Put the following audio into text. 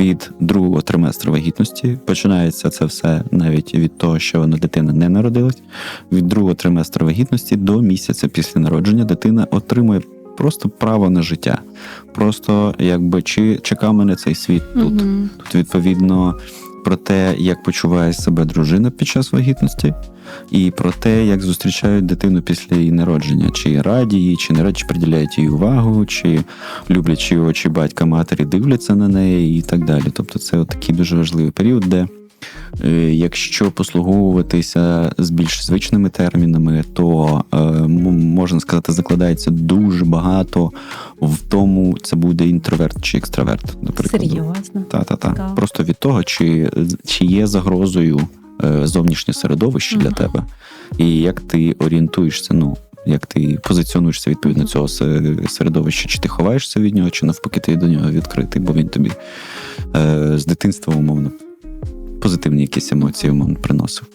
від другого триместру вагітності. Починається це все навіть від того, що вона дитина не народилась. Від другого триместру вагітності до місяця після народження дитина отримує просто право на життя. Просто якби чи чекав мене цей світ тут. Мгм. Тут відповідно про те, як почуває себе дружина під час вагітності, і про те, як зустрічають дитину після її народження, чи раді її, чи не раді, чи приділяють їй увагу, чи люблячи очі батька матері дивляться на неї і так далі. Тобто, це от такий дуже важливий період, де. е, Якщо послуговуватися з більш звичними термінами, то е, можна сказати, закладається дуже багато в тому, це буде інтроверт чи екстраверт, наприклад. Серйозно. Та, та, та. Цікаво. Просто від того, чи, чи є загрозою е, зовнішнє середовище для тебе, і як ти орієнтуєшся, ну. Як ти позиціонуєшся відповідно цього середовища, чи ти ховаєшся від нього, чи навпаки ти до нього відкритий, бо він тобі е, з дитинства умовно позитивні якісь емоції умовно приносив.